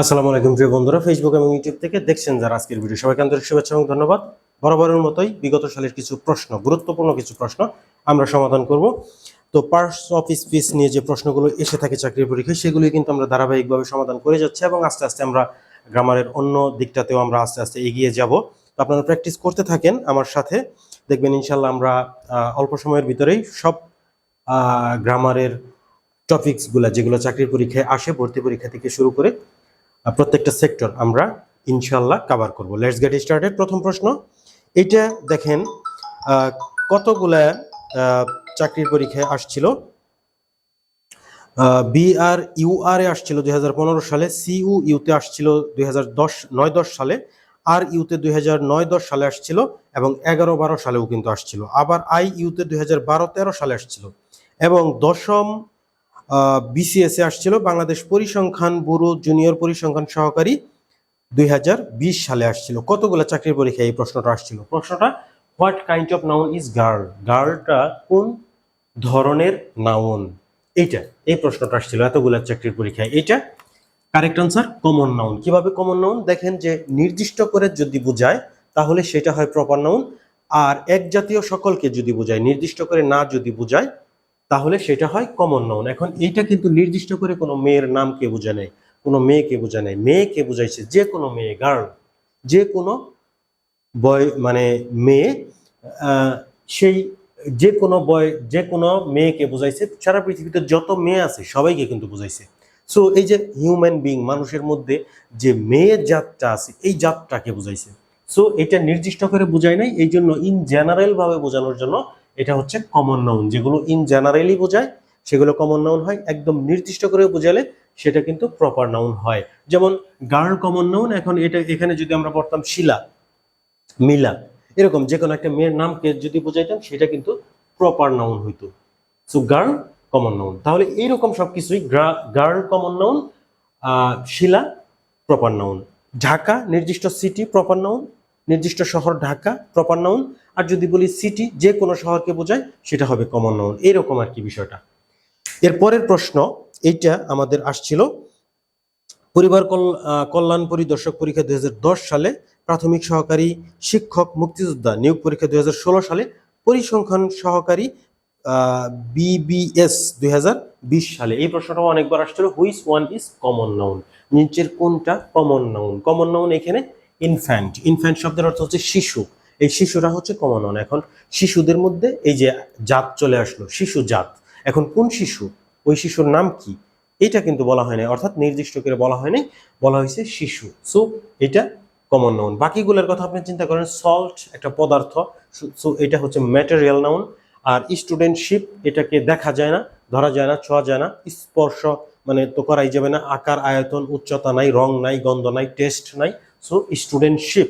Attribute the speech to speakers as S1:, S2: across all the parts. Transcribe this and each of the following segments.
S1: আসসালামু আলাইকুম প্রিয় বন্ধুরা ফেসবুক এবং ইউটিউব থেকে দেখছেন যারা আজকের ভিডিও সবাইকে আন্তরিক শুভেচ্ছা এবং ধন্যবাদ। বরাবরের মতোই বিগত সালের কিছু প্রশ্ন, গুরুত্বপূর্ণ কিছু প্রশ্ন আমরা সমাধান করব। তো পার্টস অফ স্পিচ নিয়ে যে প্রশ্নগুলো এসে থাকে চাকরির পরীক্ষায় সেগুলি কিন্তু আমরা ধারাবাহিকভাবে সমাধান করে যাচ্ছি এবং আস্তে আস্তে আমরা গ্রামারের অন্য দিকটাতেও আমরা আস্তে আস্তে এগিয়ে যাব। তো আপনারা প্র্যাকটিস করতে থাকেন আমার সাথে। দেখবেন ইনশাল্লাহ আমরা অল্প সময়ের ভিতরেই সব গ্রামারের টপিকসগুলো যেগুলো চাকরির পরীক্ষায় আসে, ভর্তি পরীক্ষা থেকে শুরু করে প্রত্যেকটা সেক্টর আমরা ইনশাল্লাহ কভার করব। লেটস গেট স্টার্টেড প্রথম প্রশ্ন এটা দেখেন কতগুলা চাকরির পরীক্ষায় আসছিল? বিআর এ আসছিল দু হাজার পনেরো সালে সিইউ ইউতে আসছিল দুই হাজার সালে আর ইউতে দুই হাজার সালে আসছিল এবং এগারো বারো সালেও কিন্তু আসছিল। আবার আই ইউতে দুই হাজার সালে আসছিল। এবং দশম বিসিএস এ আসছিল বাংলাদেশ পরিসংখ্যান ব্যুরো জুনিয়র পরিসংখ্যান সহকারী দুই হাজার বিশ সালে আসছিল। কতগুলো চাকরির পরীক্ষায় এই প্রশ্নটা আসছিল? প্রশ্নটা what kind of noun is girl গার্লটা কোন ধরনের নাউন এইটা, এই প্রশ্নটা আসছিল, এতগুলা চাকরির পরীক্ষায়। এইটা কারেক্ট আনসার কমন নাউন কীভাবে কমন নাউন দেখেন যে নির্দিষ্ট করে যদি বোঝায়, তাহলে সেটা হয় প্রপার নাউন আর এক জাতীয় সকলকে যদি বোঝায়, নির্দিষ্ট করে না যদি বোঝায় তাহলে সেটা হয় কমন নাউন এখন এইটা কিন্তু নির্দিষ্ট করে কোনো মেয়ের নামকে বোঝা নেই কোনো মেয়েকে বোঝা নেই মেয়েকে বোঝাইছে? যে কোনো মেয়ে গার্ল যে কোনো বয় মানে মেয়ে সেই যে কোনো বয় যে কোনো মেয়েকে বোঝাইছে। সারা পৃথিবীতে যত মেয়ে আছে, সবাইকে কিন্তু বোঝাইছে। সো এই যে হিউম্যান বিং মানুষের মধ্যে যে মেয়ের জাতটা আছে, এই জাতটাকে বোঝাইছে। সো এটা নির্দিষ্ট করে বোঝায় নাই। এই জন্য ইন জেনারেল ভাবে বোঝানোর জন্য এটা হচ্ছে কমন নাউন যেগুলো ইন জেনারেলি বোঝায়, সেগুলো কমন নাউন হয়, একদম নির্দিষ্ট করে বোঝালে সেটা কিন্তু প্রপার নাউন হয়। যেমন গার্ল কমন নাউন এখন এটা, এখানে যদি আমরা পড়তাম শিলা, মিলা, এরকম যে কোনো একটা মেয়ের নামকে যদি বোঝাইতাম, সেটা কিন্তু প্রপার নাউন হইতো। সো গার্ল কমন নাউন তাহলে এইরকম সবকিছুই girl common noun Shila proper noun Dhaka, নির্দিষ্ট সিটি প্রপার নাউন নির্দিষ্ট শহর ঢাকা প্রপার নাউন আর যদি বলি সিটি যে কোনো শহরকে বোঝায় সেটা হবে কমন নাউন এইরকম আর কি বিষয়টা। এর পরের প্রশ্ন, এইটা আমাদের আসছিল। পরিবার কল- কল্যাণ পরিদর্শক পরীক্ষা দুই হাজার দশ সালে প্রাথমিক সহকারী শিক্ষক মুক্তিযোদ্ধা নিয়োগ পরীক্ষা দুই হাজার ষোলো সালে পরিসংখ্যান সহকারী বিবিএস দুই হাজার বিশ সালে। এই প্রশ্নটাও অনেকবার আসছিল which one is common noun নিচের কোনটা কমন নাউন কমন নাউন এখানে ইনফ্যান্ট ইনফ্যান্ট শব্দের অর্থ হচ্ছে শিশু। এই শিশুরা হচ্ছে কমন নাউন এখন শিশুদের মধ্যে এই যে জাত চলে আসলো, শিশু জাত। এখন কোন শিশু? ওই শিশুর নাম কি? এটা কিন্তু বলা হয় না অর্থাৎ নির্দিষ্ট করে বলা হয় নাই বলা হয়েছে শিশু। সো এটা কমন নাউন বাকিগুলোর কথা আপনি চিন্তা করেন সল্ট একটা পদার্থ। সো এটা হচ্ছে ম্যাটেরিয়াল নাউন আর স্টুডেন্টশিপ এটাকে দেখা যায় না, ধরা যায় না, ছোঁয়া যায় না। স্পর্শ মানে তো করাই যাবে না। আকার, আয়তন, উচ্চতা নাই, রং নাই, গন্ধ নাই টেস্ট নাই। সো স্টুডেন্টশিপ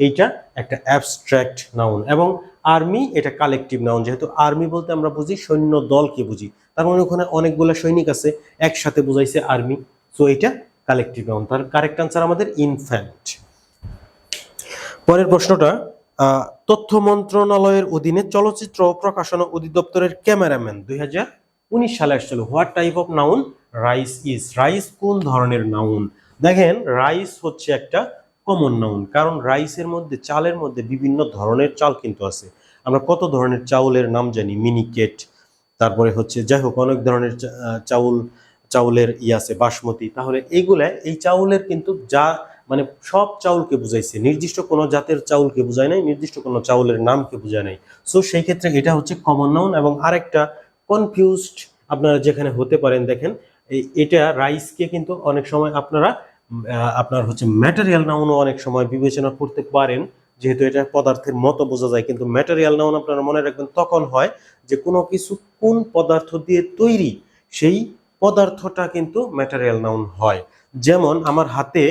S1: এইটা একটা অ্যাবস্ট্রাক্ট নাউন এবং আর্মি এটা কালেকটিভ নাউন যেহেতু আর্মি বলতে আমরা বুঝি, সৈন্য দলকে বুঝি। তার মানে ওখানে অনেকগুলো সৈনিক আছে, একসাথে বুঝাইছে আর্মি সো এটা কালেকটিভ নাউন তার কারেক্ট আনসার আমাদের ইনফ্যান্ট পরের প্রশ্নটা তথ্য মন্ত্রণালয়ের অধীনে চলচ্চিত্র প্রকাশনা অধিদপ্তরের ক্যামেরাম্যান দুই হাজার উনিশ সালে আসছিল। What type of noun rice is rice কোন ধরনের নাউন দেখেন রাইস হচ্ছে একটা কমন নাউন কারণ রাইসের মধ্যে, চালের মধ্যে বিভিন্ন ধরনের চাল কিন্তু আছে। আমরা কত ধরনের চাউলের নাম জানি? মিনিকেট তারপরে হচ্ছে, যাই হোক, অনেক ধরনের চাউল, চাউলের ই আছে, বাসমতি। তাহলে এইগুলা, এই চাউলের কিন্তু যা মানে সব চাউলকে বুঝাইছে। নির্দিষ্ট কোনো জাতের চাউলকে বোঝায় নাই, নির্দিষ্ট কোনো চাউলের নামকে বোঝায় নাই। সো সেই ক্ষেত্রে এটা হচ্ছে কমন নাউন এবং আরেকটা কনফিউজড আপনারা যেখানে হতে পারেন, দেখেন, এই- এটা রাইসকে কিন্তু অনেক সময় আপনারা আপনার হচ্ছে ম্যাটেরিয়াল নাউনও অনেক সময় বিবেচনা করতে পারেন, যেহেতু এটা পদার্থের মতো বোঝা যায়, কিন্তু ম্যাটেরিয়াল নাউন আপনারা মনে রাখবেন তখন হয় যে কোনো কিছু কোন পদার্থ দিয়ে তৈরি সেই পদার্থটা কিন্তু ম্যাটেরিয়াল নাউন হয়। যেমন আমার হাতে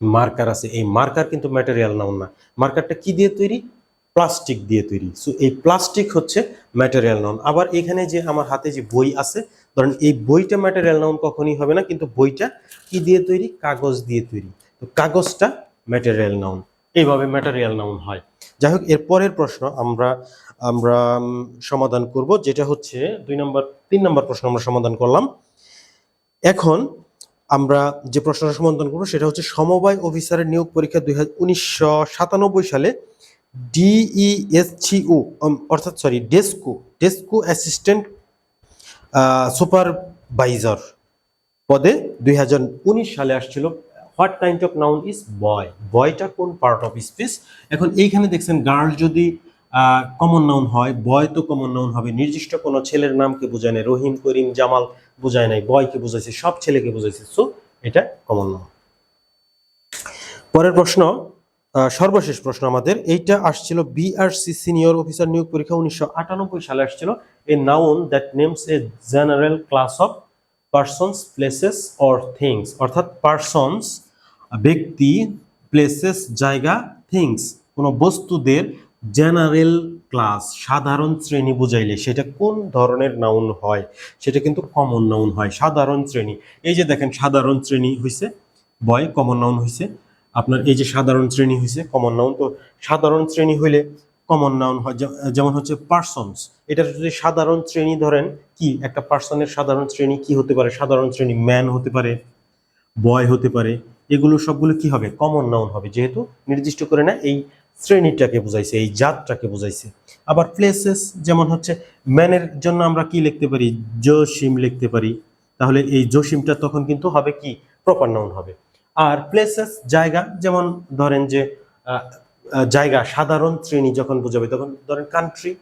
S1: মার্কার আছে, এই মার্কার কিন্তু ম্যাটেরিয়াল নাউন না। মার্কারটা কি দিয়ে তৈরি? প্লাস্টিক দিয়ে তৈরি। সো এই প্লাস্টিক হচ্ছে ম্যাটেরিয়াল নাউন আবার এখানে যে আমার হাতে যে বই আছে ধরেন এই বইটা ম্যাটেরিয়াল নাউন কখনই হবে না, কিন্তু বইটা কি দিয়ে তৈরি? কাগজ দিয়ে তৈরি। তো কাগজটা ম্যাটেরিয়াল নাউন এইভাবে ম্যাটেরিয়াল নাউন হয়। যাই হোক, এর পরের প্রশ্ন আমরা আমরা সমাধান করব, যেটা হচ্ছে দুই নম্বর, তিন নম্বর প্রশ্ন আমরা সমাধান করলাম। এখন আমরা যে প্রশ্নটা সমাধান করব, সেটা হচ্ছে সমবায় অফিসারের নিয়োগ পরীক্ষা দুই সাতানব্বই সালে ডিইএসসিও অর্থাৎ sorry DESCO DESCO assistant supervisor পদে দুই হাজার উনিশ সালে আসছিল। What kind of noun is boy বয়টা কোন পার্ট অফ স্পিচ এখন এইখানে দেখছেন গার্ল যদি কমন নাউন হয় বয় তো কমন নাউন হবে। নির্দিষ্ট কোনো ছেলের নামকে বোঝায় নাই। রহিম, করিম, জামাল বোঝায় নাই। বয়কে বোঝাইছে, সব ছেলেকে বোঝাইছে। সো এটা কমন নাউন পরের প্রশ্ন সর্বশেষ প্রশ্ন আমাদের। এইটা আসছিল বিআরসি সিনিয়র অফিসার নিয়োগ পরীক্ষা উনিশশো আটানব্বই সালে আসছিল। A noun that names a general class of persons places or things অর্থাৎ পার্সনস ব্যক্তি প্লেসেস জায়গা থিংস কোনো বস্তুদের জেনারেল ক্লাস সাধারণ শ্রেণি বুঝাইলে সেটা কোন ধরনের নাউন হয়? সেটা কিন্তু কমন নাউন হয়, সাধারণ শ্রেণি। এই যে দেখেন, সাধারণ শ্রেণি হইছে, বয় কমন নাউন হইছে। আপনার এই যে সাধারণ শ্রেণি হয়েছে কমন নাউন তো সাধারণ শ্রেণি হইলে কমন নাউন হয় যেমন হচ্ছে পার্সনস এটা যদি সাধারণ শ্রেণি ধরেন, কি? একটা পার্সনের সাধারণ শ্রেণি কি হতে পারে? সাধারণ শ্রেণি ম্যান হতে পারে বয় হতে পারে। এগুলো সবগুলো কি হবে? কমন নাউন হবে, যেহেতু নির্দিষ্ট করে না, এই শ্রেণীটাকে বোঝাইছে, এই জাতটাকে বোঝাইছে। আবার প্লেসেস যেমন হচ্ছে ম্যানের জন্য আমরা কি লিখতে পারি? জসিম লিখতে পারি। তাহলে এই জসিমটা তখন কিন্তু হবে কি? প্রপার নাউন হবে। আর প্লেসেস জায়গা, যেমন ধরেন যে জায়গা, সাধারণ শ্রেণি যখন বোঝাবে, তখন ধরেন কান্ট্রি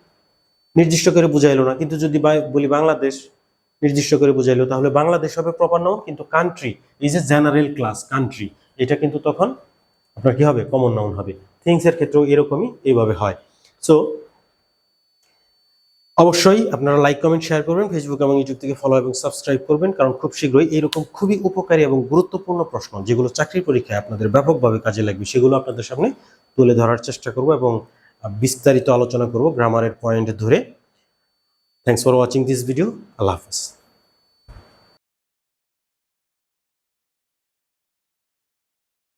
S1: নির্দিষ্ট করে বুঝাইলো না। কিন্তু যদি বলি বাংলাদেশ, নির্দিষ্ট করে বুঝাইলো, তাহলে বাংলাদেশ হবে প্রপার নাউন কিন্তু কান্ট্রি ইজ যে জেনারেল ক্লাস কান্ট্রি এটা কিন্তু তখন আপনার কি হবে? কমন নাউন হবে। থিংস এর ক্ষেত্রেও এরকমই এইভাবে হয়। সো অবশ্যই আপনারা লাইক কমেন্ট শেয়ার করবেন ফেসবুক এবং ইউটিউব থেকে ফলো এবং সাবস্ক্রাইব করবেন, কারণ খুব শীঘ্রই এরকম খুবই উপকারী এবং গুরুত্বপূর্ণ প্রশ্ন যেগুলো চাকরির পরীক্ষায় আপনাদের ব্যাপকভাবে কাজে লাগবে, সেগুলো আপনাদের সামনে তুলে ধরার চেষ্টা করব এবং বিস্তারিত আলোচনা করব গ্রামারের পয়েন্ট ধরে। Thanks for watching this video আল্লাহ হাফেজ।